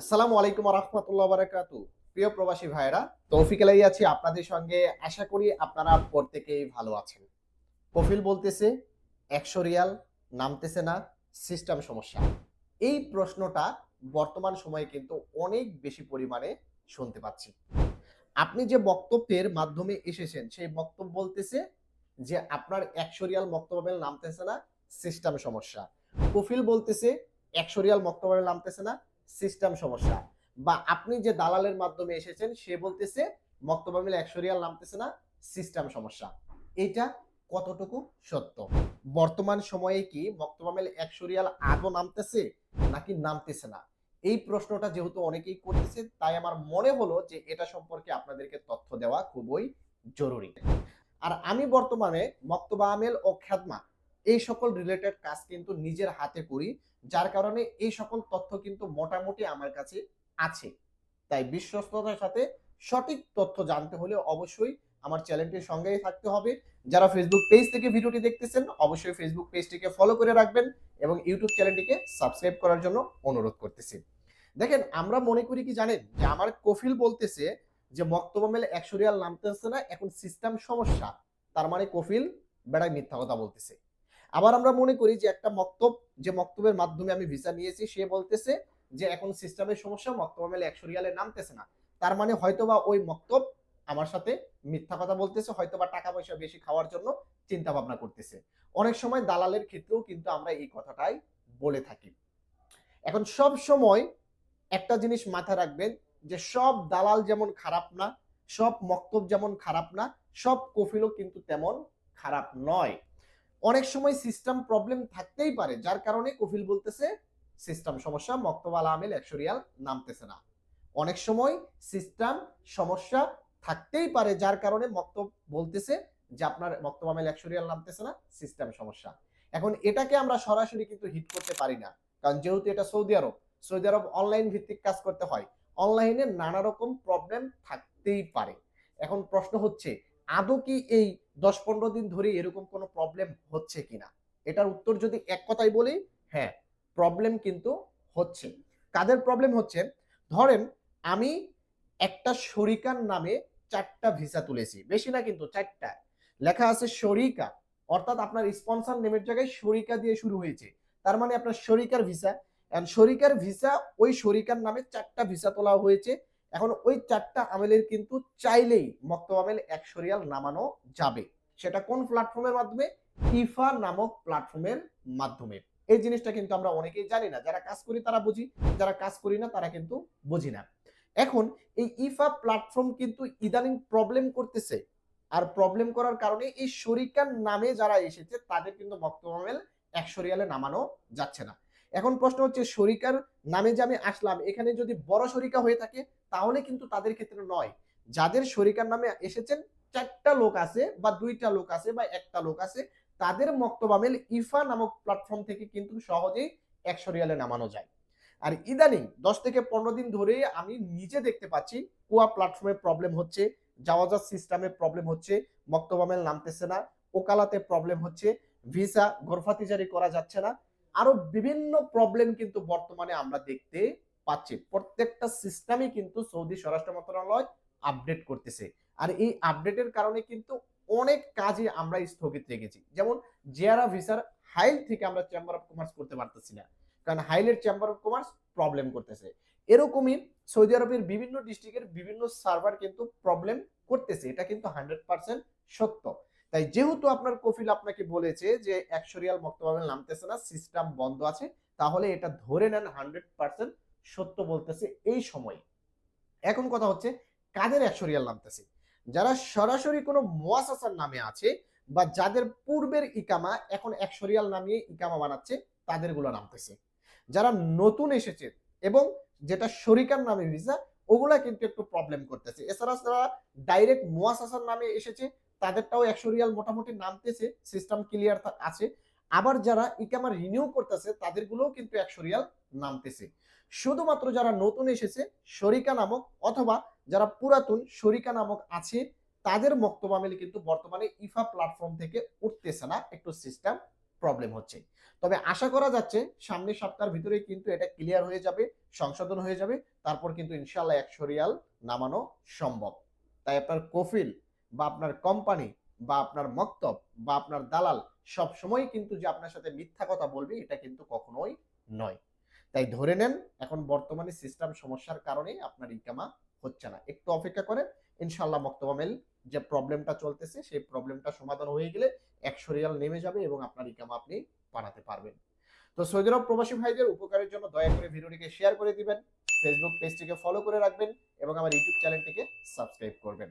আসসালামু আলাইকুম রহমতুল্লাহ বারাকাতু প্রিয় প্রবাসী ভাইরা তৌফিক আলাই আছি আপনাদের সঙ্গে। আশা করি আপনারা প্রত্যেকেই ভালো আছেন। কফিল বলতেছে, একশো রিয়াল নামতেছে না, সিস্টেম সমস্যা। এই প্রশ্নটা বর্তমান সময়ে কিন্তু অনেক বেশি পরিমাণে শুনতে পাচ্ছি। আপনি যে বক্তব্যের মাধ্যমে এসেছেন, সেই বক্তব্য বলতেছে যে আপনার একশো রিয়াল মক্তবেল নামতেছে না, সিস্টেম সমস্যা। কফিল বলতেছে, একশো রিয়াল মক্তবেল নামতেছে না সিস্টেম সমস্যা। বা আপনি যে দালালের মাধ্যমে এসেছেন, সে বলতেছে, মক্তবা মিলে একশো রিয়াল নামতেছে না সিস্টেম সমস্যা। এটা কতটুকু সত্য? বর্তমান সময়ে কি মক্তবা মিলে একশো রিয়াল নামতেছে, নাকি নামতেছে না? এই প্রশ্নটা যেহেতু অনেকেই করতেছে, তাই আমার মনে হলো যে এটা সম্পর্কে আপনাদেরকে তথ্য দেওয়া খুবই জরুরি। আর আমি বর্তমানে মক্তবা আমেল ও খ্যাদমা এই সকল রিলেটেড কাজ কিন্তু নিজের হাতে করি, যার কারণে এই সকল তথ্য কিন্তু মোটামুটি আমার কাছে আছে। তাই বিশ্বস্ততার সাথে সঠিক তথ্য জানতে হলে অবশ্যই আমার চ্যানেলটির সঙ্গেই থাকতে হবে। যারা ফেসবুক পেজ থেকে ভিডিওটি দেখতেছেন, অবশ্যই ফেসবুক পেজটিকে ফলো করে রাখবেন এবং ইউটিউব চ্যানেলটিকে সাবস্ক্রাইব করার জন্য অনুরোধ করতেছি। দেখেন, আমরা মনে করি কি জানেন? যে আমার কফিল বলতেছে যে, মক্তবা মেলে একশো রিয়াল নামতেছে না, এখন সিস্টেম সমস্যা। তার মানে কফিল বেড়ায় মিথ্যা কথা বলতেছে। আবার আমরা মনে করি যে একটা মক্তব, যে মক্তবের মাধ্যমে আমি ভিসা নিয়েছি, সে বলতেছে যে এখন সিস্টেমের সমস্যা, মক্তব মেলে একশো রিয়ালে নামতেছে না। তার মানে হয়তোবা ওই মক্তব আমার সাথে মিথ্যা কথা বলতেছে, হয়তোবা টাকা পয়সা বেশি খাওয়ার জন্য চিন্তা ভাবনা করতেছে। অনেক সময় দালালের ক্ষেত্রেও কিন্তু আমরা এই কথাটাই বলে থাকি। এখন সব সময় একটা জিনিস মাথায় রাখবেন যে সব দালাল যেমন খারাপ না, সব মক্তব যেমন খারাপ না, সব কফিলও কিন্তু তেমন খারাপ নয়। অনেক সময় সিস্টেম প্রবলেম থাকতেই পারে, যার কারণে কফিল বলতেছে সিস্টেম সমস্যা মক্তব আল আমিল একশো রিয়াল নামতেছে না। অনেক সময় সিস্টেম সমস্যা থাকতেই পারে, যার কারণে মক্তব বলতেছে যে, আপনার মক্তব আমিল একশো রিয়াল নামতেছে না সিস্টেম সমস্যা। এখন এটাকে আমরা সরাসরি কিন্তু হিট করতে পারি না, কারণ যেহেতু এটা Saudi Arab Saudi Arab online ভিত্তিক কাজ করতে হয় অনলাইনে নানা রকম প্রবলেম থাকতেই পারে। এখন প্রশ্ন হচ্ছে, আদৌ কি এই দশ পনেরো দিন ধরে এরকম কোনো প্রবলেম হচ্ছে কিনা? এটার উত্তর যদি এক কথাই বলি হ্যাঁ প্রবলেম কিন্তু হচ্ছে। কাদের প্রবলেম হচ্ছে? ধরেন আমি একটা শরিকার নামে চারটা ভিসা তুলেছি, বেশি না কিন্তু চারটা। লেখা আছে শরিকা, অর্থাৎ আপনার স্পন্সর নেমের জায়গায় শরিকা দিয়ে শুরু হয়েছে। তার মানে আপনার শরিকার ভিসা শরিকার ভিসা ওই শরিকার নামে চারটা ভিসা তোলা হয়েছে। এখন ওই চারটা আমেলের কিন্তু চাইলেই মক্তব আমেল একশো রিয়াল নামানো যাবে। সেটা কোন প্ল্যাটফর্মের মাধ্যমে? ইফা নামক প্ল্যাটফর্মের মাধ্যমে। এই জিনিসটা কিন্তু আমরা অনেকেই জানি না। যারা কাজ করি তারা বুঝি, যারা কাজ করি না তারা কিন্তু বুঝি না। এখন এই ইফা প্ল্যাটফর্ম কিন্তু ইদানিং প্রবলেম করতেছে। আর প্রবলেম করার কারণে এই শরিকার নামে যারা এসেছে, তাদের কিন্তু আমেল একশো রিয়ালে নামানো যাচ্ছে না। এখন প্রশ্ন হচ্ছে, শরিকার নামে যে আমি আসলাম, এখানে যদি বড় শরিকা হয়ে থাকে, তাহলে কিন্তু তাদের ক্ষেত্রে নয়। যাদের শরিকার নামে এসেছেন, চারটা লোক আছে বা দুইটা লোক আছে বা একটা লোক আছে, তাদের মক্তবামেল ইফা নামক প্ল্যাটফর্ম থেকে কিন্তু সহজেই একশো রিয়ালে নামানো যায়। আর ইদানিং, দশ থেকে পনেরো দিন ধরে আমি নিজে দেখতে পাচ্ছি, কুয়া প্ল্যাটফর্মে প্রবলেম হচ্ছে যাওয়াজার সিস্টেমে প্রবলেম হচ্ছে, মক্তবামেল নামতেছে না, ওকালাতে প্রবলেম হচ্ছে, ভিসা গোরফাতি জারি করা যাচ্ছে না আরও বিভিন্ন প্রবলেম কিন্তু বর্তমানে আমরা দেখতে পাচ্ছি। প্রত্যেকটা সিস্টেমই কিন্তু সৌদি স্বরাষ্ট্র মন্ত্রণালয় আপডেট করতেছে। আর এই আপডেটের কারণে কিন্তু অনেক কাজে আমরা স্থগিত রেখেছি। যেমন জেআরা ভিসার হাইল থেকে আমরা চেম্বার অফ কমার্স করতে পারতেছি না। কারণ হাইলের চেম্বার অফ কমার্স প্রবলেম করতেছে। এরকমই সৌদি আরবের বিভিন্ন ডিস্ট্রিক্টের বিভিন্ন সার্ভার কিন্তু প্রবলেম করতেছে। এটা কিন্তু হান্ড্রেড পার্সেন্ট সত্য। তাই যেহেতু আপনার কফিল আপনাকে বলেছে যে একশো রিয়াল নামতেছে না সিস্টেম বন্ধ আছে, তাহলে এটা ধরে নেন হান্ড্রেড পার্সেন্ট সত্য বলতেছে এই সময়। এখন কথা হচ্ছে কাদের একশো রিয়াল নামতেছে? যারা সরাসরি কোনো মোয়াসাসার নামে আছে বা যাদের পূর্বের ইকামা এখন একশো রিয়াল নামিয়ে ইকামা বানাচ্ছে তাদেরগুলো নামতেছে। যারা নতুন এসেছে এবং যেটা শরিকার নামে ভিসা ওগুলা কিন্তু একটু প্রবলেম করতেছে। এছাড়া যারা ডাইরেক্ট মোয়াসাসার নামে এসেছে তাদেরটাও একশো রিয়াল মোটামুটি নামতেছে সিস্টেম ক্লিয়ার আছে। আবার যারা ইকামা রিনিউ করতেছে, তাদেরগুলোও কিন্তু একশো রিয়াল নামতেছে। শুধুমাত্র যারা নতুন এসেছে শরিকা নামক অথবা যারা পুরাতন শরিকা নামক আছে, তাদের মক্তবামেল কিন্তু বর্তমানে ইফা প্ল্যাটফর্ম থেকে উঠতেছে না। একটু সিস্টেম প্রবলেম হচ্ছে। তবে আশা করা যাচ্ছে, সামনের সপ্তাহের ভিতরে কিন্তু এটা ক্লিয়ার হয়ে যাবে, সংশোধন হয়ে যাবে, তারপর কিন্তু ইনশাল্লাহ একশো রিয়াল নামানো সম্ভব। তাই আপনার কফিল বা আপনার কোম্পানি বা আপনার মক্তব বা আপনার দালাল সব সময় কিন্তু যে আপনার সাথে মিথ্যা কথা বলবে, এটা কিন্তু কখনোই নয়। তাই ধরে নেন, এখন বর্তমানে সিস্টেম সমস্যার কারণে আপনার ইকামা হচ্ছে না। একটু অপেক্ষা করেন ইনশাল্লাহ মক্তবামেল যে প্রবলেমটা চলতেছে, সেই প্রবলেমটা সমাধান হয়ে গেলে একশো রিয়াল নেমে যাবে এবং আপনার ইকামা আপনি বাড়াতে পারবেন। তো সৌদি আরব প্রবাসী ভাইদের উপকারের জন্য দয়া করে ভিডিওটিকে শেয়ার করে দিবেন ফেসবুক পেজটিকে ফলো করে রাখবেন এবং আমার ইউটিউব চ্যানেলটিকে সাবস্ক্রাইব করবেন।